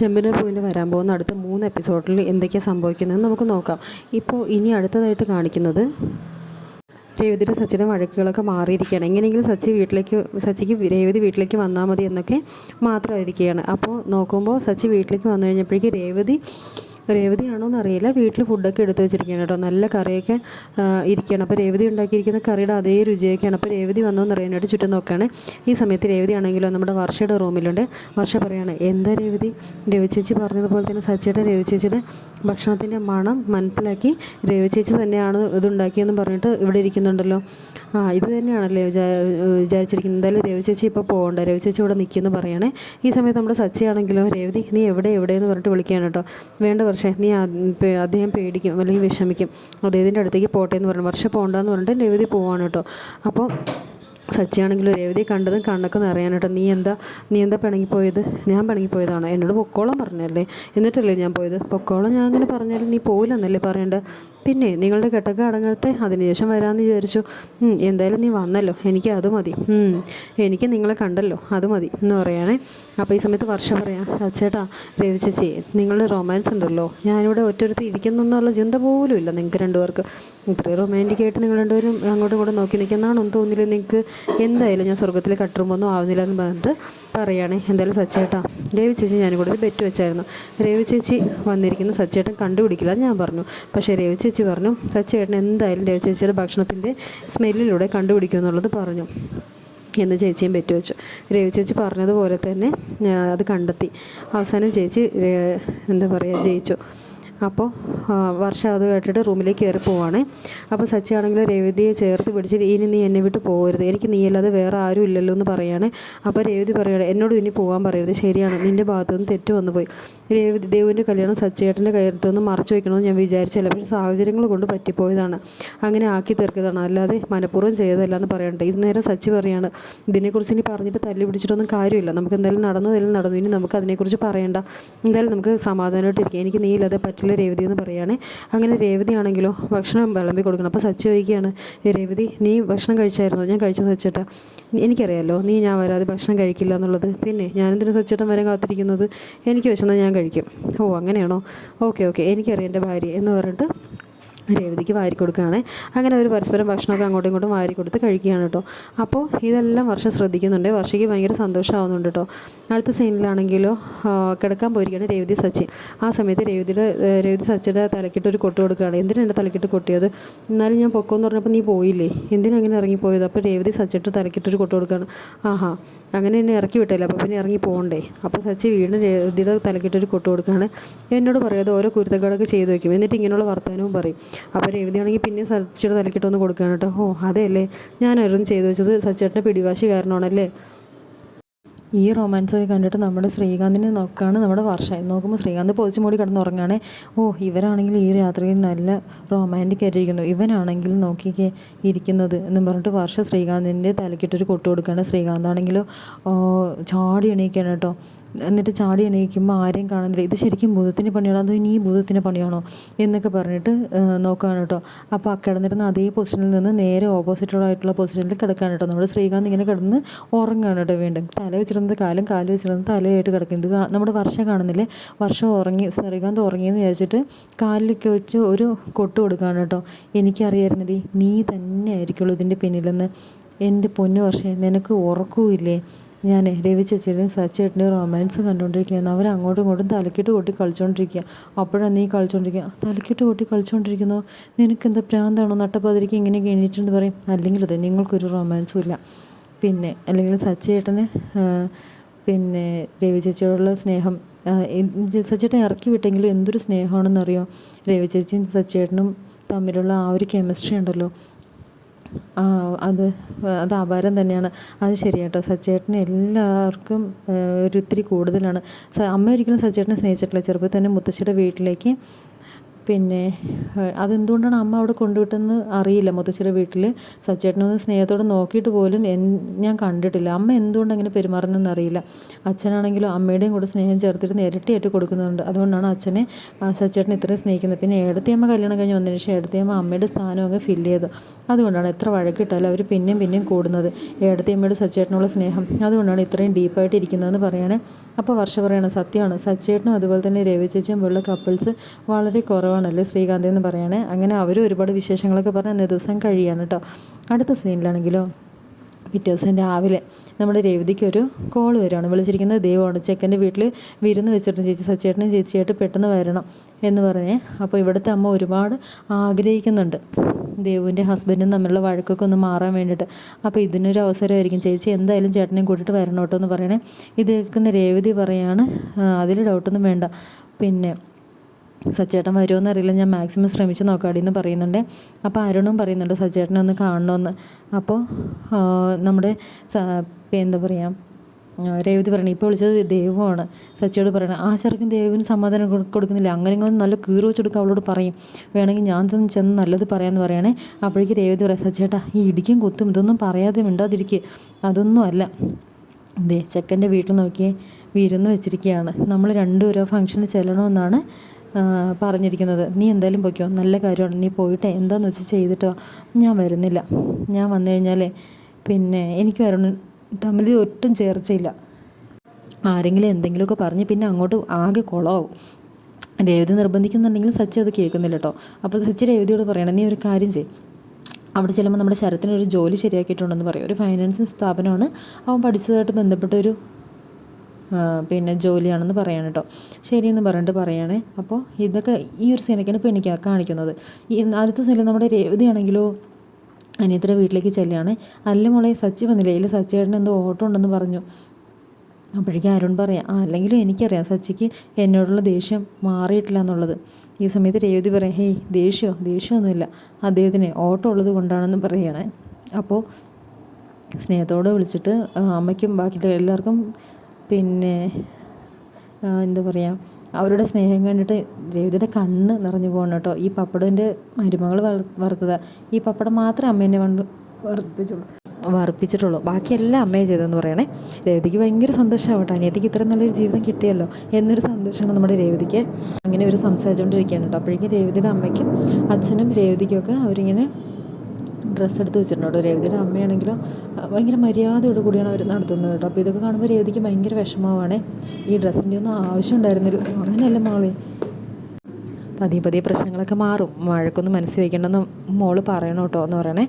ചെമ്പനൂർ പൂവിൽ വരാൻ പോകുന്ന അടുത്ത മൂന്ന് എപ്പിസോഡിൽ എന്തൊക്കെയാണ് സംഭവിക്കുന്നതെന്ന് നമുക്ക് നോക്കാം. ഇപ്പോൾ ഇനി അടുത്തതായിട്ട് കാണിക്കുന്നത് രേവതിയുടെ സച്ചിയുടെ വഴക്കുകളൊക്കെ മാറിയിരിക്കുകയാണ്. എങ്ങനെയെങ്കിലും സച്ചി വീട്ടിലേക്ക് സച്ചിക്ക് രേവതി വീട്ടിലേക്ക് വന്നാൽ മതി എന്നൊക്കെ മാത്രമായിരിക്കുകയാണ്. അപ്പോൾ നോക്കുമ്പോൾ സച്ചി വീട്ടിലേക്ക് വന്നു കഴിഞ്ഞപ്പോഴേക്ക് രേവതി രേവതിയാണോ എന്നറിയില്ല വീട്ടിൽ ഫുഡൊക്കെ എടുത്തു വെച്ചിരിക്കുകയാണ് കേട്ടോ. നല്ല കറിയൊക്കെ ഇരിക്കുകയാണ്. അപ്പോൾ രേവതി ഉണ്ടാക്കിയിരിക്കുന്ന കറിയുടെ അതേ രുചിയൊക്കെയാണ്. അപ്പോൾ രേവതി വന്നോ അറിയാനായിട്ട് ചുറ്റും നോക്കുകയാണ് ഈ സമയത്ത് രേവതി ആണെങ്കിലോ നമ്മുടെ വർഷയുടെ റൂമിലുണ്ട്. വർഷ പറയാണ് എന്താ രേവതി? രവി ചേച്ചി പറഞ്ഞതുപോലെ തന്നെ സച്ചിയുടെ രവി ചേച്ചിയുടെ ഭക്ഷണത്തിന്റെ മണം മനസ്സിലാക്കി രവി ചേച്ചി തന്നെയാണ് ഇതുണ്ടാക്കിയെന്ന് പറഞ്ഞിട്ട് ഇവിടെ ഇരിക്കുന്നുണ്ടല്ലോ. ആ ഇത് തന്നെയാണല്ലേ വിചാ വിചാരിച്ചിരിക്കുന്നത്. എന്തായാലും രവി ചേച്ചി ഇപ്പോൾ പോകണ്ട. രവി ചേച്ചി ഇവിടെ നിൽക്കുമെന്ന് പറയണേ. ഈ സമയത്ത് നമ്മുടെ സച്ചിയാണെങ്കിലോ രേവതി നീ എവിടെ എവിടെ എന്ന് പറഞ്ഞിട്ട് വിളിക്കുകയാണ് കേട്ടോ. വേണ്ട വർഷേ നീ അദ്ദേഹം പേടിക്കും അല്ലെങ്കിൽ വിഷമിക്കും. അദ്ദേഹത്തിന്റെ അടുത്തേക്ക് പോട്ടെ എന്ന് പറഞ്ഞു. വർഷം പോകണ്ടെന്ന് പറഞ്ഞിട്ട് രേവതി പോവാണ് കേട്ടോ. അപ്പോൾ സച്ചിയാണെങ്കിലും രേവതി കണ്ടതും കണ്ണൊക്കെ നിറയാൻ കേട്ടോ. നീ എന്താ നീ എന്താ പിണങ്ങിപ്പോയത്? ഞാൻ പിണങ്ങിപ്പോയതാണോ? എന്നോട് പൊക്കോളം പറഞ്ഞല്ലേ എന്നിട്ടല്ലേ ഞാൻ പോയത്? പൊക്കോളം ഞാൻ അങ്ങനെ പറഞ്ഞാലും നീ പോയില്ലെന്നല്ലേ പറയേണ്ടത്? പിന്നെ നിങ്ങളുടെ കെട്ടൊക്കെ അടങ്ങട്ടെ അതിനുശേഷം വരാമെന്ന് വിചാരിച്ചു. എന്തായാലും നീ വന്നല്ലോ. എനിക്ക് അത് മതി. എനിക്ക് നിങ്ങളെ കണ്ടല്ലോ. അത് മതി എന്ന് പറയുകയാണേ അപ്പോൾ ഈ സമയത്ത് വർഷം പറയാം. ചേട്ടാ രവി ചേച്ചി നിങ്ങളുടെ റൊമാൻസ് ഉണ്ടല്ലോ. ഞാനിവിടെ ഒറ്റൊരുത്തി ഇരിക്കുന്നു എന്നുള്ള ചിന്ത പോലും ഇല്ല നിങ്ങൾക്ക് രണ്ടുപേർക്ക്. ഇത്രയും റൊമാന്റിക് ആയിട്ട് നിങ്ങൾ രണ്ടുപേരും അങ്ങോട്ടും ഇങ്ങോട്ടും നോക്കി നിൽക്കുന്നതാണെന്ന് തോന്നില്ല നിങ്ങൾക്ക് എന്തായാലും ഞാൻ സ്വർഗത്തിൽ കട്ടുറുമ്പൊന്നും ആവുന്നില്ല എന്ന് പറഞ്ഞിട്ട് പറയുകയാണേ. എന്തായാലും സച്ചേട്ടാ രവി ചേച്ചി ഞാൻ കൂടെ ഒരു ബെറ്റ് വെച്ചായിരുന്നു. രവി ചേച്ചി വന്നിരിക്കുന്ന സച്ചേട്ടൻ കണ്ടുപിടിക്കില്ല ഞാൻ പറഞ്ഞു. പക്ഷേ രവി ചേച്ചി പറഞ്ഞു സച്ചേട്ടൻ എന്തായാലും രവി ചേച്ചിയുടെ ഭക്ഷണത്തിന്റെ സ്മെല്ലിലൂടെ കണ്ടുപിടിക്കും എന്നുള്ളത് പറഞ്ഞു. എന്ന് ചേച്ചിയും ബെറ്റ് വെച്ചു. രവി ചേച്ചി പറഞ്ഞതുപോലെ തന്നെ അത് കണ്ടെത്തി. അവസാനം ചേച്ചി എന്താ പറയുക ജയിച്ചു. അപ്പോൾ വർഷ അത് കേട്ടിട്ട് റൂമിലേക്ക് കയറി പോവാണ്. അപ്പോൾ സച്ചിയാണെങ്കിൽ രേവതിയെ ചേർത്ത് പിടിച്ചിട്ട് ഇനി നീ എന്നെ വിട്ട് പോകരുത്. എനിക്ക് നീയല്ലാതെ വേറെ ആരും ഇല്ലല്ലോ എന്ന് പറയാണ്. അപ്പോൾ രേവതി പറയുകയാണ് എന്നോട് ഇനി പോകാൻ പറയരുത്. ശരിയാണ്. നിന്റെ ഭാഗത്തു നിന്ന് തെറ്റ് വന്നു പോയി രേവതി ദേവുവിന്റെ കല്യാണം സച്ചേട്ടന്റെ കയ്യത്ത് നിന്ന് മറച്ചു വയ്ക്കണമെന്ന് ഞാൻ വിചാരിച്ചില്ല പക്ഷേ സാഹചര്യങ്ങൾ കൊണ്ട് പറ്റിപ്പോയതാണ്. അങ്ങനെ ആക്കി തീർക്കിയതാണ് അല്ലാതെ മനഃപൂർവം ചെയ്തതല്ല എന്ന് പറയണ്ട. ഈ നേരം സച്ചി പറയാണ് ഇതിനെക്കുറിച്ച് ഇനി പറഞ്ഞിട്ട് തല്ലി പിടിച്ചിട്ടൊന്നും കാര്യമില്ല. നമുക്ക് എന്തായാലും നടന്നതെല്ലാം നടന്നു. ഇനി നമുക്ക് അതിനെക്കുറിച്ച് പറയണ്ട. എന്തായാലും നമുക്ക് സമാധാനമായിട്ടിരിക്കാം എനിക്ക് നീ ഇല്ലാതെ പറ്റില്ല രേവതി എന്ന് പറയുകയാണ് അങ്ങനെ രേവതി ആണെങ്കിലോ ഭക്ഷണം വിളമ്പി കൊടുക്കണം. അപ്പോൾ സച്ചി ചോദിക്കുകയാണ് രേവതി നീ ഭക്ഷണം കഴിച്ചായിരുന്നോ? ഞാൻ കഴിച്ചു സച്ചേട്ടാ. എനിക്കറിയാലോ നീ ഞാൻ വരാതെ ഭക്ഷണം കഴിക്കില്ല എന്നുള്ളത്. പിന്നെ ഞാനെന്തിനു സച്ചേട്ടൻ വരാൻ കാത്തിരിക്കുന്നത്? എനിക്ക് വിശന്നാൽ ഞാൻ കഴിക്കും. ഓ അങ്ങനെയാണോ? Okay okay. എനിക്കറിയാം എന്റെ ഭാര്യ എന്ന് പറഞ്ഞിട്ട് രേവതിക്ക് വാരി കൊടുക്കുകയാണ്. അങ്ങനെ അവർ പരസ്പരം ഭക്ഷണമൊക്കെ അങ്ങോട്ടും ഇങ്ങോട്ടും വാരി കൊടുത്ത് കഴിക്കുകയാണ് കേട്ടോ. അപ്പോൾ ഇതെല്ലാം വർഷം ശ്രദ്ധിക്കുന്നുണ്ട്. വർഷയ്ക്ക് ഭയങ്കര സന്തോഷമാവുന്നുണ്ട് കേട്ടോ. അടുത്ത സീനിലാണെങ്കിലോ കിടക്കാൻ പോയിരിക്കുകയാണ് രേവതി സച്ചിൻ. ആ സമയത്ത് രേവതിയുടെ രേവതി സച്ചിയുടെ തലക്കിട്ട് ഒരു കൊട്ട് കൊടുക്കുകയാണ്. എന്തിനാണ് എന്റെ തലക്കിട്ട് കൊട്ടിയത്? എന്നാലും ഞാൻ പൊക്കോന്ന് പറഞ്ഞപ്പോൾ നീ പോയില്ലേ? എന്തിനങ്ങനെ ഇറങ്ങിപ്പോയത്? അപ്പോൾ രേവതി സച്ചിട്ട് തലക്കിട്ടൊരു കൊട്ട് കൊടുക്കുകയാണ്. ആഹാ. അങ്ങനെ എന്നെ ഇറക്കി വിട്ടില്ല അപ്പോൾ പിന്നെ ഇറങ്ങി പോകണ്ടേ. അപ്പോൾ സച്ചി വീണ്ടും രേവതിയുടെ തലക്കിട്ടൊരു കൊട്ട് കൊടുക്കുകയാണ് എന്നോട് പറയാതെ ഓരോ കുരുത്തക്കേടൊക്കെ ചെയ്തു വയ്ക്കും എന്നിട്ട് ഇങ്ങനെയുള്ള വർത്തമാനവും പറയും. അപ്പോൾ രേവതിയാണെങ്കിൽ പിന്നെ സച്ചിയുടെ തലക്കിട്ടൊന്ന് കൊടുക്കുകയാണ് കേട്ടോ. ഓ അതെ അല്ലേ ഞാനായിരുന്നു ചെയ്തു വെച്ചത് സച്ചേട്ടന്റെ പിടിവാശി കാരണമാണല്ലേ? ഈ റൊമാൻസ് ഒക്കെ കണ്ടിട്ട് നമ്മുടെ ശ്രീകാന്തിനെ നോക്കുകയാണ് നമ്മുടെ വർഷ നോക്കുമ്പോൾ ശ്രീകാന്ത് പൊതിച്ചു മൂടി കിടന്ന് ഉറങ്ങുകയാണ്. ഓ ഇവരാണെങ്കിൽ ഈ രാത്രിയിൽ നല്ല റൊമാന്റിക് ആയിട്ടിരിക്കുന്നു. ഇവനാണെങ്കിൽ നോക്കിക്കേ ഇരിക്കുന്നത് എന്നും പറഞ്ഞിട്ട് വർഷ ശ്രീകാന്തിന്റെ തലക്കിട്ടൊരു കൊട്ടു കൊടുക്കുകയാണ്. ശ്രീകാന്താണെങ്കിലോ ചാടി എണീക്കുകയാണ് കേട്ടോ. എന്നിട്ട് ചാടി എണീക്കുമ്പോൾ ആരെയും കാണുന്നില്ല. ഇത് ശരിക്കും ഭൂതത്തിന്റെ പണിയാണോ അതോ ഇനി ഭൂതത്തിന്റെ പണിയാണോ എന്നൊക്കെ പറഞ്ഞിട്ട് നോക്കുകയാണ് കേട്ടോ അപ്പോൾ ആ കിടന്നിരുന്ന അതേ പൊസിഷനിൽ നിന്ന് നേരെ ഓപ്പോസിറ്റോടായിട്ടുള്ള പൊസിഷനിൽ കിടക്കുകയാണ് കേട്ടോ നമ്മുടെ ശ്രീകാന്ത് ഇങ്ങനെ കിടന്ന് ഉറങ്ങുകയാണ് കേട്ടോ വീണ്ടും. തല വെച്ചിരുന്നത് കാലും കാൽ വെച്ചിരുന്നത് തലയായിട്ട് കിടക്കുന്നത് നമ്മുടെ വർഷം കാണുന്നില്ലേ? വർഷം ഉറങ്ങി ശ്രീകാന്ത് ഉറങ്ങിയെന്ന് വിചാരിച്ചിട്ട് കാലിലൊക്കെ വെച്ച് ഒരു കൊട്ട് കൊടുക്കുകയാണ് കേട്ടോ എനിക്കറിയായിരുന്നടി നീ തന്നെ ആയിരിക്കുള്ളൂ ഇതിന്റെ പിന്നിലെന്ന്. എന്റെ പൊന്നു വർഷേ നിനക്ക് ഉറക്കവുമില്ലേ ഞാൻ രവി ചേച്ചിയുടെയും സച്ചേട്ടന്റെയും റൊമാൻസ് കണ്ടുകൊണ്ടിരിക്കുകയാണ്. അവർ അങ്ങോട്ടും ഇങ്ങോട്ടും തലക്കിട്ട് കൊട്ടി കളിച്ചുകൊണ്ടിരിക്കുക അപ്പോഴാണ് നീ കളിച്ചുകൊണ്ടിരിക്കുക തലക്കിട്ട് കൊട്ടി കളിച്ചുകൊണ്ടിരിക്കുന്നു നിനക്ക് എന്താ പ്രാന്താണോ? നട്ടപ്പാതിരിക്ക് ഇങ്ങനെ കഴിഞ്ഞിട്ടുണ്ട് പറയും. അല്ലെങ്കിൽ അതെ നിങ്ങൾക്കൊരു റൊമാൻസും ഇല്ല. പിന്നെ അല്ലെങ്കിൽ സച്ചേട്ടന് പിന്നെ രവി ചേച്ചിയോടുള്ള സ്നേഹം സച്ചേട്ടൻ ഇറക്കി വിട്ടെങ്കിലും എന്തൊരു സ്നേഹമാണെന്നറിയോ? രവി ചേച്ചിയും സച്ചേട്ടനും തമ്മിലുള്ള ആ ഒരു കെമിസ്ട്രി ഉണ്ടല്ലോ. അത് അത് അപാരം തന്നെയാണ്. അത് ശരിയാട്ടോ. സച്ചേട്ടന് എല്ലാവർക്കും ഒരിത്തിരി കൂടുതലാണ്. അമ്മ ഒരിക്കലും സച്ചേട്ടനെ സ്നേഹിച്ചിട്ടില്ല. ചെറുപ്പത്തിൽ തന്നെ മുത്തശ്ശിയുടെ വീട്ടിലേക്ക് പിന്നെ അതെന്തുകൊണ്ടാണ് അമ്മ അവിടെ കൊണ്ടുവിട്ടെന്ന് അറിയില്ല. മുത്തശ്ശിയുടെ വീട്ടിൽ സച്ചേട്ടനൊന്ന് സ്നേഹത്തോടെ നോക്കിയിട്ട് പോലും ഞാൻ കണ്ടിട്ടില്ല. അമ്മ എന്തുകൊണ്ട് അങ്ങനെ പെരുമാറുന്നതെന്ന് അറിയില്ല. അച്ഛനാണെങ്കിലും അമ്മയുടെയും കൂടെ സ്നേഹം ചേർത്തിട്ട് ഇരട്ടിയായിട്ട് കൊടുക്കുന്നുണ്ട്. അതുകൊണ്ടാണ് അച്ഛനെ സച്ചേട്ടൻ ഇത്രയും സ്നേഹിക്കുന്നത്. പിന്നെ ഏടത്തിയമ്മ കല്യാണം കഴിഞ്ഞ് വന്നതിന് ശേഷം ഏടത്തിയമ്മ അമ്മയുടെ സ്ഥാനം അങ്ങ് ഫില്ല് ചെയ്തു. അതുകൊണ്ടാണ് എത്ര വഴക്കിട്ടാലും അവർ പിന്നെയും പിന്നെയും കൂടുന്നത്. ഏടത്തിയമ്മയുടെ സച്ചേട്ടനുള്ള സ്നേഹം. അതുകൊണ്ടാണ് ഇത്രയും ഡീപ്പായിട്ട് ഇരിക്കുന്നതെന്ന് പറയണേ. അപ്പോൾ വർഷ പറയണം സത്യമാണ്. സച്ചേട്ടനും അതുപോലെ തന്നെ രവി ചേച്ചിയും പോലുള്ള കപ്പിൾസ് വളരെ കുറവാണല്ലേ ശ്രീകാന്ത് എന്ന് പറയണേ. അങ്ങനെ അവരും ഒരുപാട് വിശേഷങ്ങളൊക്കെ പറഞ്ഞ് അന്നേ ദിവസം കഴിയാണ് കേട്ടോ അടുത്ത സീനിലാണെങ്കിലോ പിറ്റേ ദിവസം രാവിലെ നമ്മുടെ രേവതിക്ക് ഒരു കോൾ വരുവാണ് വിളിച്ചിരിക്കുന്നത് ദൈവമാണ് ചെക്കന്റെ വീട്ടിൽ വിരുന്ന് വെച്ചിട്ട് ചേച്ചി സച്ചേട്ടനും ചേച്ചിയായിട്ട് പെട്ടെന്ന് വരണം എന്ന് പറഞ്ഞേ. അപ്പോൾ ഇവിടുത്തെ അമ്മ ഒരുപാട് ആഗ്രഹിക്കുന്നുണ്ട്. ദേവുവിന്റെ ഹസ്ബൻഡും തമ്മിലുള്ള വഴക്കൊക്കെ ഒന്ന് മാറാൻ വേണ്ടിയിട്ട്. അപ്പോൾ ഇതിനൊരു അവസരമായിരിക്കും. ചേച്ചി എന്തായാലും ചേട്ടനെയും കൂട്ടിയിട്ട് വരണം കേട്ടോ എന്ന് പറയണേ. ഇത് കേൾക്കുന്ന രേവതി പറയാണ് അതിൽ ഡൗട്ടൊന്നും വേണ്ട. പിന്നെ സച്ചേട്ടൻ വരുമോ അറിയില്ല. ഞാൻ മാക്സിമം ശ്രമിച്ച് നോക്കാടി എന്ന് പറയുന്നുണ്ട്. അപ്പോൾ അരുണും പറയുന്നുണ്ട് സച്ചേട്ടനെ ഒന്ന് കാണണമെന്ന് അപ്പോൾ നമ്മുടെ എന്താ പറയുക രേവതി പറയണേ ഇപ്പോൾ വിളിച്ചത് ദൈവമാണ്. സച്ചിയോട് പറയണം ആ ചെറുക്കൻ ദേവിന് സമാധാനം കൊടുക്കുന്നില്ല. അങ്ങനെ ഇങ്ങനെ നല്ല കീറി വെച്ചെടുക്കുക അവളോട് പറയും. വേണമെങ്കിൽ ഞാൻ തന്നെ ചെന്ന് നല്ലത് പറയാമെന്ന് പറയണേ. അപ്പോഴേക്ക് രേവതി പറയാം സച്ചേട്ടാ ഈ ഇടിക്കും കുത്തും ഇതൊന്നും പറയാതെ മിണ്ടാതിരിക്കുക അതൊന്നും അല്ല. ദേ ചെക്കന്റെ വീട്ടിൽ നോക്കിയേ വിരുന്ന് വെച്ചിരിക്കുകയാണ് നമ്മൾ രണ്ടുപേരും ഫംഗ്ഷന് ചെല്ലണമെന്നാണ് പറഞ്ഞിരിക്കുന്നത്. നീ എന്തായാലും പൊയ്ക്കോ. നല്ല കാര്യമാണ്. നീ പോയിട്ട്. എന്താണെന്ന് വെച്ചാൽ ചെയ്തിട്ടോ? ഞാൻ വരുന്നില്ല. ഞാൻ വന്നു കഴിഞ്ഞാൽ പിന്നെ എനിക്ക് വരണം തമ്മിൽ ഒട്ടും ചേർച്ചയില്ല. ആരെങ്കിലും എന്തെങ്കിലുമൊക്കെ പറഞ്ഞ് പിന്നെ അങ്ങോട്ട് ആകെ കുളമാവും. രേവതി നിർബന്ധിക്കുന്നുണ്ടെങ്കിൽ സച്ചി അത് കേൾക്കുന്നില്ല കേട്ടോ. അപ്പോൾ സച്ചി രേവതിയോട് പറയണം നീ ഒരു കാര്യം ചെയ്യും. അവിടെ ചെല്ലുമ്പോൾ നമ്മുടെ ശരത്തിനൊരു ജോലി ശരിയാക്കിയിട്ടുണ്ടെന്ന് പറയും. ഒരു ഫൈനാൻസിങ് സ്ഥാപനമാണ്. അവൻ പഠിച്ചതായിട്ട് ബന്ധപ്പെട്ട ഒരു പിന്നെ ജോലിയാണെന്ന് പറയാണ് കേട്ടോ. ശരിയെന്ന് പറഞ്ഞിട്ട് പറയണേ. അപ്പോൾ ഇതൊക്കെ ഈ ഒരു സീനൊക്കെയാണ് ഇപ്പോൾ എനിക്ക് കാണിക്കുന്നത്. ഈ അടുത്ത സീനിൽ നമ്മുടെ രേവതിയാണെങ്കിലോ അനിയത്തിയുടെ വീട്ടിലേക്ക് ചെല്ലുകയാണ്. അല്ല മോളെ സച്ചി വന്നില്ലേ? ഇതിൽ സച്ചിയേട്ടൻ എന്തോ ഓട്ടം ഉണ്ടെന്ന് പറഞ്ഞു. അപ്പോഴേക്കും അരുൺ പറയാം അല്ലെങ്കിലും എനിക്കറിയാം സച്ചിക്ക് എന്നോടുള്ള ദേഷ്യം മാറിയിട്ടില്ല എന്നുള്ളത്. ഈ സമയത്ത് രേവതി പറയാം ഹേയ് ദേഷ്യമോ ദേഷ്യമൊന്നുമില്ല. അദ്ദേഹത്തിന് ഓട്ടം ഉള്ളത് കൊണ്ടാണെന്ന് പറയുകയാണ് അപ്പോൾ സ്നേഹത്തോടെ വിളിച്ചിട്ട് അമ്മയ്ക്കും ബാക്കി എല്ലാവർക്കും പിന്നെ എന്താ പറയുക അവരുടെ സ്നേഹം കണ്ടിട്ട് രവിതയുടെ കണ്ണ് നിറഞ്ഞു പോകണം കേട്ടോ. ഈ പപ്പടന്റെ മരുമകൾ വറുത്തത്. ഈ പപ്പടം മാത്രമേ അമ്മേനെ കൊണ്ട് വറുപ്പിച്ചുള്ളൂ. വറുപ്പിച്ചിട്ടുള്ളൂ. ബാക്കിയെല്ലാം അമ്മയെ ചെയ്തതെന്ന് പറയണേ. രേവതിക്ക് ഭയങ്കര സന്തോഷമാവട്ടെ അനിയത്തിക്ക് ഇത്ര നല്ലൊരു ജീവിതം കിട്ടിയല്ലോ. എന്നൊരു സന്തോഷമാണ് നമ്മുടെ രേവതിക്ക്. അങ്ങനെ ഒരു സംസാരിച്ചുകൊണ്ടിരിക്കുകയാണ് കേട്ടോ. അപ്പോഴേക്കും രേവതിയുടെ അമ്മയ്ക്കും അച്ഛനും രേവതിക്കും ഒക്കെ അവരിങ്ങനെ ഡ്രസ്സ് എടുത്ത് വെച്ചിട്ടുണ്ട് രേവതിയുടെ അമ്മയാണെങ്കിലും ഭയങ്കര മര്യാദയോട് കൂടിയാണ് അവർ നടത്തുന്നത് കേട്ടോ. അപ്പോൾ ഇതൊക്കെ കാണുമ്പോൾ രേവതിക്ക് ഭയങ്കര വിഷമമാണ് ഈ ഡ്രസ്സിന്റെ ഒന്നും ആവശ്യം ഉണ്ടായിരുന്നില്ല. അങ്ങനെയല്ല മോളെ? പതിയെ പതിയെ പ്രശ്നങ്ങളൊക്കെ മാറും. വഴക്കൊന്നും മനസ്സിൽ വയ്ക്കേണ്ടെന്ന് മോൾ പറയണം കേട്ടോ എന്ന് പറയണേ.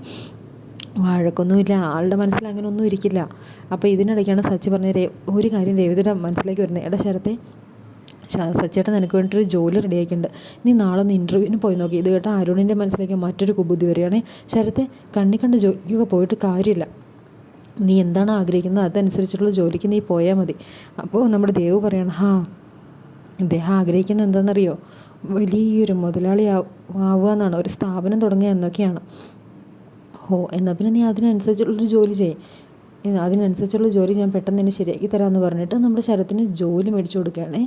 വഴക്കൊന്നുമില്ല. ആളുടെ മനസ്സിൽ അങ്ങനെ ഒന്നും ഇരിക്കില്ല. അപ്പോൾ ഇതിനിടയ്ക്കാണ് സച്ചി പറഞ്ഞ ഒരു കാര്യം രേവതിയുടെ മനസ്സിലേക്ക് വരുന്നത്. എടാ ശരത്തെ സച്ചേട്ടൻ നിനക്ക് വേണ്ടിയിട്ടൊരു ജോലി റെഡിയാക്കിയിട്ടുണ്ട്. നീ നാളെ ഒന്ന് ഇന്റർവ്യൂവിന് പോയി നോക്കി. ഇത് കേട്ടാൽ അരുണിന്റെ മനസ്സിലേക്ക് മറ്റൊരു കുബുദ്ധി വരികയാണേ. ശരത്തെ കണ്ണി കണ്ട് ജോലിക്കൊക്കെ പോയിട്ട് കാര്യമില്ല. നീ എന്താണ് ആഗ്രഹിക്കുന്നത്? അതനുസരിച്ചുള്ള ജോലിക്ക് നീ പോയാൽ മതി. അപ്പോൾ നമ്മുടെ ദേവ് പറയണം ഹാ ഇദ്ദേഹം ആഗ്രഹിക്കുന്നത് എന്താണെന്നറിയോ? വലിയൊരു മുതലാളി ആവുക എന്നാണ് ഒരു സ്ഥാപനം തുടങ്ങുക എന്നൊക്കെയാണ്. ഓ എന്നാൽ പിന്നെ നീ അതിനനുസരിച്ചുള്ളൊരു ജോലി ചെയ്യേ. അതിനനുസരിച്ചുള്ള ജോലി ഞാൻ പെട്ടെന്ന് തന്നെ ശരിയാക്കി തരാമെന്ന് പറഞ്ഞിട്ട് നമ്മുടെ ശരത്തിന് ജോലി മേടിച്ചു കൊടുക്കുകയാണേ.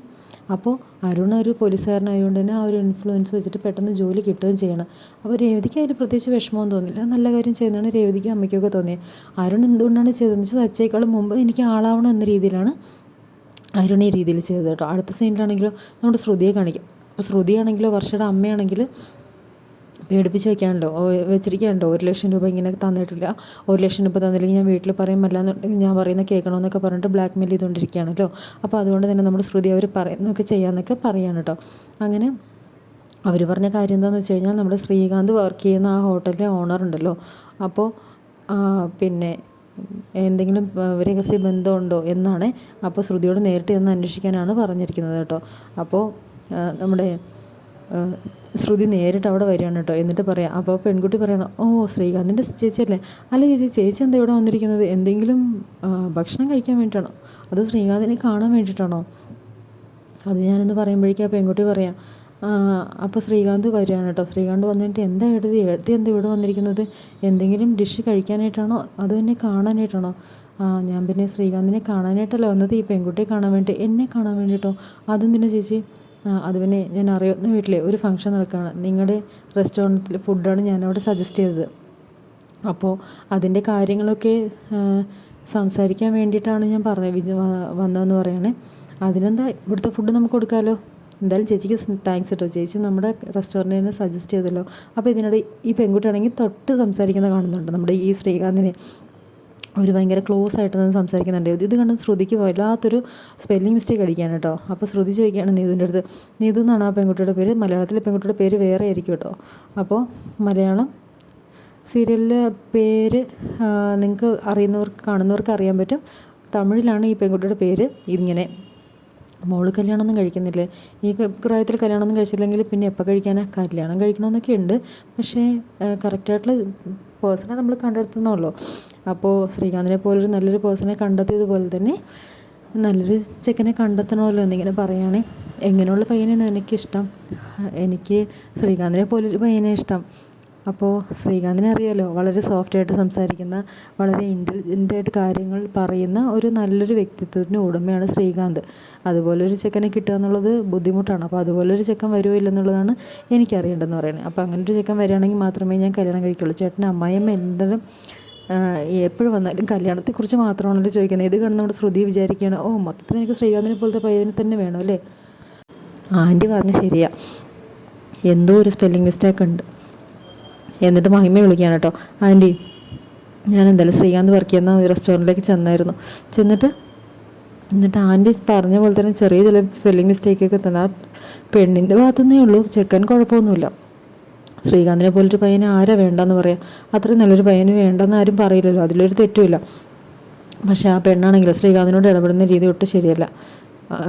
അപ്പോൾ അരുൺ ഒരു പോലീസുകാരനായതുകൊണ്ട് തന്നെ ആ ഒരു ഇൻഫ്ലുവൻസ് വെച്ചിട്ട് പെട്ടെന്ന് ജോലി കിട്ടുകയും ചെയ്യണം. അപ്പോൾ രേവതിക്ക് അതിൽ പ്രത്യേകിച്ച് വിഷമവും തോന്നില്ല. നല്ല കാര്യം ചെയ്യുന്നതാണ് രേവതിക്കും അമ്മയ്ക്കൊക്കെ തോന്നിയത് അരുൺ എന്തുകൊണ്ടാണ് ചെയ്തതെന്ന് വെച്ചാൽ അച്ചേക്കാളും മുമ്പ് എനിക്ക് ആളാവണം എന്ന രീതിയിലാണ് അരുൺ ഈ രീതിയിൽ ചെയ്തത് കേട്ടോ. അടുത്ത സീനിലാണെങ്കിലും നമ്മുടെ ശ്രുതിയെ കാണിക്കും. അപ്പോൾ ശ്രുതിയാണെങ്കിലോ വർഷയുടെ അമ്മയാണെങ്കിൽ പേടിപ്പിച്ച് വെക്കാണല്ലോ വെച്ചിരിക്കുകയാണല്ലോ ഒരു ലക്ഷം രൂപ ഇങ്ങനെ തന്നിട്ടില്ല. ഒരു ലക്ഷം രൂപ തന്നില്ലെങ്കിൽ ഞാൻ വീട്ടിൽ പറയും അല്ലാന്നുണ്ടെങ്കിൽ ഞാൻ പറയുന്ന കേൾക്കണമെന്നൊക്കെ പറഞ്ഞിട്ട് ബ്ലാക്ക് മെയിൽ ചെയ്തുകൊണ്ടിരിക്കുകയാണല്ലോ അപ്പോൾ അതുകൊണ്ട് തന്നെ നമ്മുടെ ശ്രുതി അവർ പറയുന്നൊക്കെ ചെയ്യാമെന്നൊക്കെ പറയാണ് കേട്ടോ അങ്ങനെ അവർ പറഞ്ഞ കാര്യം എന്താണെന്ന് വെച്ച് കഴിഞ്ഞാൽ നമ്മുടെ ശ്രീകാന്ത് വർക്ക് ചെയ്യുന്ന ആ ഹോട്ടലിലെ ഓണർ ഉണ്ടല്ലോ. അപ്പോൾ പിന്നെ എന്തെങ്കിലും രഹസ്യ ബന്ധമുണ്ടോ എന്നാണ് അപ്പോൾ ശ്രുതിയോട് നേരിട്ട് ചെന്ന് അന്വേഷിക്കാനാണ് പറഞ്ഞിരിക്കുന്നത് കേട്ടോ അപ്പോൾ നമ്മുടെ ശ്രുതി നേരിട്ട് അവിടെ വരികയാണ് കേട്ടോ. എന്നിട്ട് പറയാം അപ്പോൾ പെൺകുട്ടി പറയണം ഓ ശ്രീകാന്തിന്റെ ചേച്ചിയല്ലേ? അല്ല ചേച്ചി ചേച്ചി എന്താ ഇവിടെ വന്നിരിക്കുന്നത്? എന്തെങ്കിലും ഭക്ഷണം കഴിക്കാൻ വേണ്ടിയിട്ടാണോ അതോ ശ്രീകാന്തിനെ കാണാൻ വേണ്ടിയിട്ടാണോ അത് ഞാനെന്ന് പറയുമ്പോഴേക്കും ആ പെൺകുട്ടി പറയാം അപ്പോൾ ശ്രീകാന്ത് വരികയാണ് കേട്ടോ. ശ്രീകാന്ത് വന്നിട്ട് എന്താ എഴുതി എഴുതി എന്താ ഇവിടെ വന്നിരിക്കുന്നത്? എന്തെങ്കിലും ഡിഷ് കഴിക്കാനായിട്ടാണോ? അതോ എന്നെ കാണാനായിട്ടാണോ? ഞാൻ പിന്നെ ശ്രീകാന്തിനെ കാണാനായിട്ടല്ല വന്നത്. ഈ പെൺകുട്ടിയെ കാണാൻ വേണ്ടി എന്നെ കാണാൻ വേണ്ടിയിട്ടോ അതെന്തിനാ ചേച്ചി? അത് പിന്നെ ഞാൻ അറിയുന്ന വീട്ടിലെ ഒരു ഫംഗ്ഷൻ നടക്കുകയാണ് നിങ്ങളുടെ റെസ്റ്റോറന്റിൽ ഫുഡാണ് ഞാനവിടെ സജസ്റ്റ് ചെയ്തത്. അപ്പോൾ അതിന്റെ കാര്യങ്ങളൊക്കെ സംസാരിക്കാൻ വേണ്ടിയിട്ടാണ് ഞാൻ പറഞ്ഞത്. വിജ വന്നതെന്ന് പറയണേ. അതിനെന്താ ഇവിടുത്തെ ഫുഡ് നമുക്ക് കൊടുക്കാമല്ലോ എന്തായാലും ചേച്ചിക്ക് താങ്ക്സ് കേട്ടോ ചേച്ചി നമ്മുടെ റെസ്റ്റോറന്റിനെ സജസ്റ്റ് ചെയ്തല്ലോ. അപ്പോൾ ഇതിനിടെ ഈ പെൺകുട്ടിയാണെങ്കിൽ തൊട്ട് സംസാരിക്കുന്ന കാണുന്നുണ്ട് നമ്മുടെ ഈ ശ്രീകാന്തിനെ. അവർ ഭയങ്കര ക്ലോസ് ആയിട്ട് നിന്ന് സംസാരിക്കുന്നുണ്ട്. ഇത് കണ്ട് ശ്രുതിക്ക് വല്ലാത്തൊരു സ്പെല്ലിംഗ് മിസ്റ്റേക്ക് അടിക്കുകയാണ് കേട്ടോ അപ്പോൾ ശ്രുതി ചോദിക്കുകയാണ് നീതുവിന്റെ അടുത്ത് നീതു എന്നാണ് ആ പെൺകുട്ടിയുടെ പേര്? മലയാളത്തിലെ പെൺകുട്ടിയുടെ പേര് വേറെ ആയിരിക്കും കേട്ടോ അപ്പോൾ മലയാളം സീരിയലിലെ പേര് നിങ്ങൾക്ക് അറിയുന്നവർക്ക് കാണുന്നവർക്ക് അറിയാൻ പറ്റും. തമിഴിലാണ് ഈ പെൺകുട്ടിയുടെ പേര് ഇങ്ങനെ. മോൾ കല്യാണമൊന്നും കഴിക്കുന്നില്ലേ? ഈ പ്രായത്തിൽ കല്യാണമൊന്നും കഴിച്ചില്ലെങ്കിൽ പിന്നെ എപ്പോൾ കഴിക്കാനാ? കല്യാണം കഴിക്കണമെന്നൊക്കെ ഉണ്ട്. പക്ഷേ കറക്റ്റായിട്ടുള്ള പേഴ്സണെ നമ്മൾ കണ്ടെത്തണമല്ലോ. അപ്പോൾ ശ്രീകാന്തിനെ പോലൊരു നല്ലൊരു പേഴ്സണെ കണ്ടെത്തിയതുപോലെ തന്നെ നല്ലൊരു ചെക്കനെ കണ്ടെത്തണമല്ലോ എന്നിങ്ങനെ പറയുകയാണെങ്കിൽ എങ്ങനെയുള്ള പയ്യനെയാണ് എനിക്കിഷ്ടം? എനിക്ക് ശ്രീകാന്തിനെ പോലൊരു പയ്യനെ ഇഷ്ടം. അപ്പോൾ ശ്രീകാന്തിനെ അറിയാലോ വളരെ സോഫ്റ്റായിട്ട് സംസാരിക്കുന്ന വളരെ ഇന്റലിജന്റായിട്ട് കാര്യങ്ങൾ പറയുന്ന ഒരു നല്ലൊരു വ്യക്തിത്വത്തിന് ഉടമയാണ് ശ്രീകാന്ത്. അതുപോലെ ഒരു ചെക്കനെ കിട്ടുക എന്നുള്ളത് ബുദ്ധിമുട്ടാണ്. അപ്പോൾ അതുപോലെ ഒരു ചെക്കൻ വരുമോ ഇല്ലെന്നുള്ളതാണ് എനിക്കറിയേണ്ടതെന്ന് പറയുന്നത്. അപ്പോൾ അങ്ങനെ ഒരു ചെക്കൻ വരികയാണെങ്കിൽ മാത്രമേ ഞാൻ കല്യാണം കഴിക്കുള്ളൂ. ചേട്ടൻ അമ്മായിയമ്മ എന്തായാലും എപ്പോഴും വന്നാലും കല്യാണത്തെക്കുറിച്ച് മാത്രമാണല്ലോ ചോദിക്കുന്നത്. ഇത് കണ്ട് നമ്മുടെ ശ്രുതി വിചാരിക്കുകയാണ് ഓ മൊത്തത്തിൽ എനിക്ക് ശ്രീകാന്തിനെ പോലത്തെ പയ്യനെ തന്നെ വേണം അല്ലേ? ആന്റി പറഞ്ഞ് ശരിയാ. എന്തോ ഒരു സ്പെല്ലിംഗ് മിസ്റ്റേക്ക് ഉണ്ട്. എന്നിട്ട് മഹിമ വിളിക്കുകയാണ് കേട്ടോ. ആന്റി ഞാൻ എന്തായാലും ശ്രീകാന്ത് വർക്ക് ചെയ്യുന്ന റെസ്റ്റോറന്റിലേക്ക് ചെന്നായിരുന്നു. ചെന്നിട്ട് എന്നിട്ട് ആന്റി പറഞ്ഞ പോലെ തന്നെ ചെറിയ ചില സ്പെല്ലിംഗ് മിസ്റ്റേക്കൊക്കെ തന്നെ ആ പെണ്ണിന്റെ ഭാഗത്തുനിന്നേ ഉള്ളൂ. ചെക്കൻ കുഴപ്പമൊന്നുമില്ല. ശ്രീകാന്തിനെ പോലൊരു പയ്യനെ ആരാ വേണ്ടെന്ന് പറയാം? അത്രയും നല്ലൊരു പയ്യന് വേണ്ടെന്ന് ആരും പറയില്ലല്ലോ. അതിലൊരു തെറ്റുമില്ല. പക്ഷെ ആ പെണ്ണാണെങ്കിൽ ശ്രീകാന്തിനോട് ഇടപെടുന്ന രീതി ഒട്ടും ശരിയല്ല.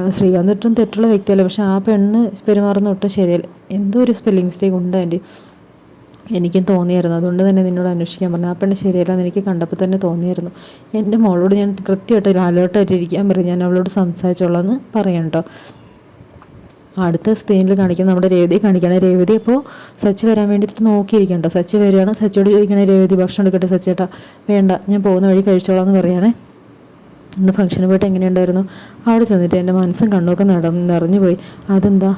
ശ്രീകാന്ത് ഒട്ടും തെറ്റുള്ള വ്യക്തിയല്ല. പക്ഷെ ആ പെണ്ണ് പെരുമാറുന്ന ഒട്ടും ശരിയല്ല. എന്തോ ഒരു സ്പെല്ലിംഗ് മിസ്റ്റേക്ക് ഉണ്ട് ആന്റി. എനിക്കും തോന്നിയായിരുന്നു. അതുകൊണ്ട് തന്നെ നിന്നോട് അന്വേഷിക്കാൻ പറഞ്ഞു. ആ പെണ്ണ് ശരിയല്ല എനിക്ക് കണ്ടപ്പോൾ തന്നെ തോന്നിയായിരുന്നു. എന്റെ മോളോട് ഞാൻ കൃത്യമായിട്ട് അലേർട്ടായിട്ടിരിക്കാൻ പറയും ഞാൻ അവളോട് സംസാരിച്ചോളാം എന്ന് പറയാം കേട്ടോ അടുത്ത സ്ക്രീനിൽ കാണിക്കുന്ന നമ്മുടെ രേവതി കാണിക്കണം രേവതി അപ്പോൾ സച്ചി വരാൻ വേണ്ടിയിട്ട് നോക്കിയിരിക്കണ്ടോ സച്ചി വരികയാണ്? സച്ചിയോട് ചോദിക്കണേ രേവതി ഭക്ഷണം എടുക്കട്ടെ സച്ചേട്ടാ? വേണ്ട ഞാൻ പോകുന്ന വഴി കഴിച്ചോളാം എന്ന് പറയുകയാണേ. ഇന്ന് ഫംഗ്ഷന് പോയിട്ട് എങ്ങനെയുണ്ടായിരുന്നു? അവിടെ ചെന്നിട്ട് എന്റെ മനസ്സും കണ്ണൊക്കെ നട നിറഞ്ഞു പോയി അതെന്താ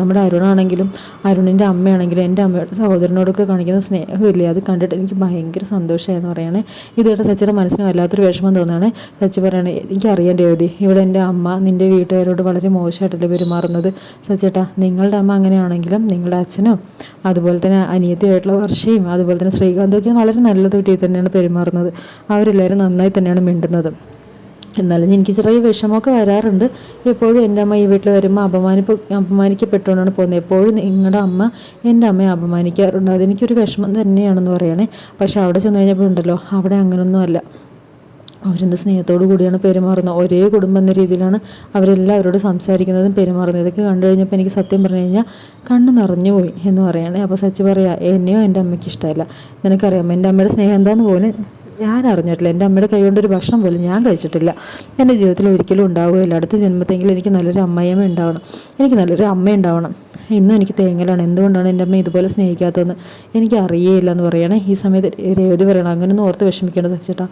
നമ്മുടെ അരുണാണെങ്കിലും അരുണിന്റെ അമ്മയാണെങ്കിലും എന്റെ അമ്മയുടെ സഹോദരനോടൊക്കെ കാണിക്കുന്ന സ്നേഹമില്ലേ? അത് കണ്ടിട്ട് എനിക്ക് ഭയങ്കര സന്തോഷമായെന്ന് പറയണേ. ഇത് കേട്ട് സച്ചിയുടെ മനസ്സിന് വല്ലാത്തൊരു വിഷമം തോന്നുകയാണ്. സച്ചി പറയണേ എനിക്കറിയാം രേവതി ഇവിടെ എന്റെ അമ്മ നിന്റെ വീട്ടുകാരോട് വളരെ മോശമായിട്ടല്ലേ പെരുമാറുന്നത്. സച്ചേട്ടാ നിങ്ങളുടെ അമ്മ അങ്ങനെയാണെങ്കിലും നിങ്ങളുടെ അച്ഛനും അതുപോലെ തന്നെ അനിയത്തിയായിട്ടുള്ള വർഷയും അതുപോലെ തന്നെ ശ്രീകാന്തൊക്കെ വളരെ നല്ല വീട്ടിൽ തന്നെയാണ് പെരുമാറുന്നത്. അവരെല്ലാവരും നന്നായി തന്നെയാണ് മിണ്ടുന്നത്. എന്നാലും എനിക്ക് ചെറിയ വിഷമമൊക്കെ വരാറുണ്ട്. എപ്പോഴും എന്റെ അമ്മ ഈ വീട്ടിൽ വരുമ്പോൾ അപമാനിപ്പ് അപമാനിക്കപ്പെട്ടുകൊണ്ടാണ് പോകുന്നത്. എപ്പോഴും നിങ്ങളുടെ അമ്മ എന്റെ അമ്മയെ അപമാനിക്കാറുണ്ട്. അതെനിക്കൊരു വിഷമം തന്നെയാണെന്ന് പറയണേ. പക്ഷെ അവിടെ ചെന്ന് കഴിഞ്ഞപ്പോൾ ഉണ്ടല്ലോ അവിടെ അങ്ങനൊന്നും അല്ല. അവരെന്ത് സ്നേഹത്തോടു കൂടിയാണ് പെരുമാറുന്നത്? ഒരേ കുടുംബം എന്ന രീതിയിലാണ് അവരെല്ലാവരോടും സംസാരിക്കുന്നതും പെരുമാറുന്നത്. ഇതൊക്കെ കണ്ടു കഴിഞ്ഞപ്പോൾ എനിക്ക് സത്യം പറഞ്ഞു കഴിഞ്ഞാൽ കണ്ണ് നിറഞ്ഞു പോയി എന്ന് പറയണേ. അപ്പോൾ സച്ചി പറയാ എന്നെയോ എന്റെ അമ്മയ്ക്ക് ഇഷ്ടമല്ല. നിനക്കറിയാം എന്റെ അമ്മയുടെ സ്നേഹം എന്താണെന്ന് പോലും ഞാൻ അറിഞ്ഞിട്ടില്ല. എന്റെ അമ്മയുടെ കൈകൊണ്ട് ഒരു ഭക്ഷണം പോലും ഞാൻ കഴിച്ചിട്ടില്ല. എന്റെ ജീവിതത്തിൽ ഒരിക്കലും ഉണ്ടാവുകയില്ല. അടുത്ത ജന്മത്തെങ്കിലും എനിക്ക് നല്ലൊരു അമ്മയമ്മ ഉണ്ടാവണം. എനിക്ക് നല്ലൊരു അമ്മ ഉണ്ടാവണം. ഇന്നും എനിക്ക് തേങ്ങലാണ്. എന്തുകൊണ്ടാണ് എന്റെ അമ്മ ഇതുപോലെ സ്നേഹിക്കാത്തതെന്ന് എനിക്ക് അറിയേയില്ല എന്ന് പറയണേ. ഈ സമയത്ത് രേവതി പറയണം. അങ്ങനെയൊന്നും ഓർത്ത് വിഷമിക്കേണ്ട സച്ചേട്ടാ.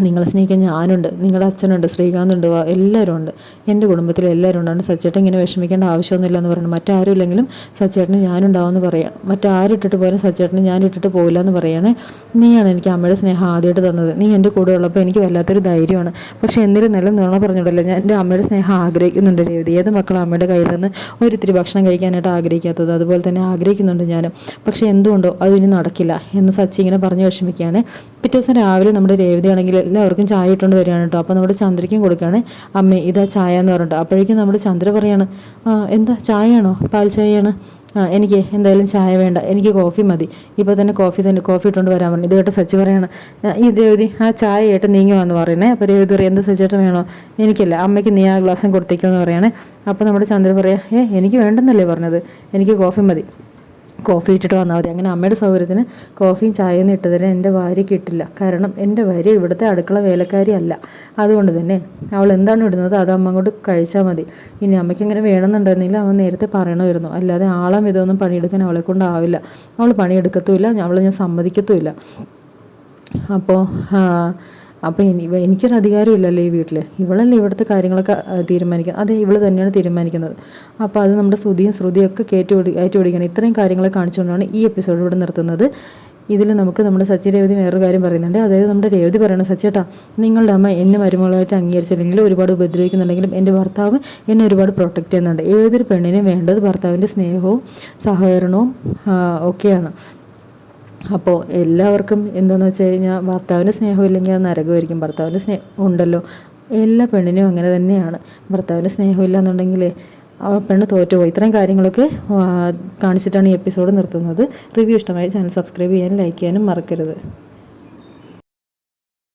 നിങ്ങളെ സ്നേഹിക്കാൻ ഞാനുണ്ട് നിങ്ങളുടെ അച്ഛനുണ്ട് ശ്രീകാന്തുണ്ട് എല്ലാവരും ഉണ്ട് എന്റെ കുടുംബത്തിൽ എല്ലാവരും ഉണ്ട് സച്ചേട്ടൻ ഇങ്ങനെ വിഷമിക്കേണ്ട ആവശ്യമൊന്നുമില്ല എന്ന് പറയുന്നത് മറ്റാരും ഇല്ലെങ്കിലും സച്ചേട്ടന് ഞാനുണ്ടാവുമെന്ന് പറയണം. മറ്റാരിട്ടിട്ട് പോയാലും സച്ചേട്ടന് ഞാൻ ഇട്ടിട്ട് പോകില്ല എന്ന് പറയണേ. നീയാണ് എനിക്ക് അമ്മയുടെ സ്നേഹം ആദ്യമായിട്ട് തന്നത്. നീ എന്റെ കൂടെ ഉള്ളപ്പോൾ എനിക്ക് വല്ലാത്തൊരു ധൈര്യമാണ്. പക്ഷേ എന്നിരുന്നാലും നുണ പറഞ്ഞിട്ടല്ലോ ഞാൻ എന്റെ അമ്മയുടെ സ്നേഹം ആഗ്രഹിക്കുന്നുണ്ട് രേവതി. ഏത് മക്കളും അമ്മയുടെ കയ്യിൽ നിന്ന് ഒരിത്തിരി ഭക്ഷണം കഴിക്കാനായിട്ട് ആഗ്രഹിക്കാത്തത്? അതുപോലെ തന്നെ ആഗ്രഹിക്കുന്നുണ്ട് ഞാനും. പക്ഷേ എന്തുകൊണ്ടോ അതിനി നടക്കില്ല എന്ന് സച്ചി ഇങ്ങനെ പറഞ്ഞ് വിഷമിക്കുകയാണ്. പിറ്റേ ദിവസം രാവിലെ നമ്മുടെ രേവതി ആണെങ്കിൽ എല്ലാവർക്കും ചായ ഇട്ടുകൊണ്ട് വരികയാണ് കേട്ടോ. അപ്പോൾ നമ്മുടെ ചന്ദ്രയ്ക്കും കൊടുക്കുകയാണ് അമ്മേ ഇതാ ചായ എന്ന് പറഞ്ഞിട്ട്. അപ്പോഴേക്കും നമ്മുടെ ചന്ദ്ര പറയാണ് എന്താ ചായയാണോ? പാൽ ചായയാണ്? ആ എനിക്ക് എന്തായാലും ചായ വേണ്ട എനിക്ക് കോഫി മതി. ഇപ്പോൾ തന്നെ കോഫി തന്നെ കോഫി ഇട്ടുകൊണ്ട് വരാൻ പറഞ്ഞു. ഇത് കേട്ട് സച്ചി പറയാണ് "ആ, ഈ രേവതി ആ ചായ ഏട്ട് നീങ്ങുവാന്ന് പറയണേ അപ്പോൾ രേവതി പറയും എന്ത് സച്ചേട്ടൻ വേണോ? എനിക്കല്ല അമ്മയ്ക്ക് നീ ആ ഗ്ലാസ്സും കൊടുത്തേക്കോ എന്ന് പറയണേ. അപ്പോൾ നമ്മുടെ ചന്ദ്ര പറയാം ഏ എനിക്ക് വേണ്ടെന്നല്ലേ പറഞ്ഞത് എനിക്ക് കോഫി മതി. കോഫി ഇട്ടിട്ട് വന്നാൽ മതി. അങ്ങനെ അമ്മയുടെ സൗകര്യത്തിന് കോഫിയും ചായയും ഇട്ടതിന് എന്റെ ഭാര്യയ്ക്ക് കിട്ടില്ല. കാരണം എന്റെ ഭാര്യ ഇവിടുത്തെ അടുക്കള വേലക്കാരി അല്ല. അതുകൊണ്ട് തന്നെ അവൾ എന്താണ് ഇടുന്നത് അത് അമ്മ കൊണ്ട് കഴിച്ചാൽ മതി. ഇനി അമ്മയ്ക്ക് ഇങ്ങനെ വേണമെന്നുണ്ടെങ്കിൽ അവൻ നേരത്തെ പറയണമായിരുന്നു. അല്ലാതെ ആളാം ഇതൊന്നും പണിയെടുക്കാൻ അവളെ കൊണ്ടാവില്ല അവൾ പണിയെടുക്കത്തുമില്ല. അവളെ ഞാൻ സമ്മതിക്കത്തുമില്ല. അപ്പോൾ അപ്പോൾ ഇനി എനിക്കൊരു അധികാരം ഇല്ലല്ലോ ഈ വീട്ടിൽ ഇവളല്ലേ ഇവിടുത്തെ കാര്യങ്ങളൊക്കെ തീരുമാനിക്കുന്നത് അതെ ഇവൾ തന്നെയാണ് തീരുമാനിക്കുന്നത്. അപ്പോൾ അത് നമ്മുടെ ശ്രുതിയും ശ്രുതിയും ഒക്കെ കയറ്റി ഓടി കയറ്റി ഓടിക്കണം. ഇത്രയും കാര്യങ്ങളെ കാണിച്ചുകൊണ്ടാണ് ഈ എപ്പിസോഡ് ഇവിടെ നിർത്തുന്നത്. ഇതിൽ നമുക്ക് നമ്മുടെ സച്ചി രേവതി വേറൊരു കാര്യം പറയുന്നുണ്ട്. അതായത് നമ്മുടെ രേവതി പറയണം സച്ചേട്ടാ നിങ്ങളുടെ അമ്മ എന്നെ മരുമകളായിട്ട് അംഗീകരിച്ചില്ലെങ്കിൽ ഒരുപാട് ഉപദ്രവിക്കുന്നുണ്ടെങ്കിലും എന്റെ ഭർത്താവ് എന്നെ ഒരുപാട് പ്രൊട്ടക്റ്റ് ചെയ്യുന്നുണ്ട്. ഏതൊരു പെണ്ണിനും വേണ്ടത് ഭർത്താവിന്റെ സ്നേഹവും സഹകരണവും ഒക്കെയാണ്. അപ്പോൾ എല്ലാവർക്കും എന്താണെന്ന് വെച്ച് കഴിഞ്ഞാൽ ഭർത്താവിന്റെ സ്നേഹം ഇല്ലെങ്കിൽ അത് നരകമായിരിക്കും. ഭർത്താവിന്റെ സ്നേഹം ഉണ്ടല്ലോ. എല്ലാ പെണ്ണിനും അങ്ങനെ തന്നെയാണ്. ഭർത്താവിന്റെ സ്നേഹം ഇല്ലാന്നുണ്ടെങ്കിൽ ആ പെണ്ണ് തോറ്റുപോയി. ഇത്രയും കാര്യങ്ങളൊക്കെ കാണിച്ചിട്ടാണ് ഈ എപ്പിസോഡ് നിർത്തുന്നത്. റിവ്യൂ ഇഷ്ടമായ ചാനൽ സബ്സ്ക്രൈബ് ചെയ്യാനും ലൈക്ക് ചെയ്യാനും മറക്കരുത്.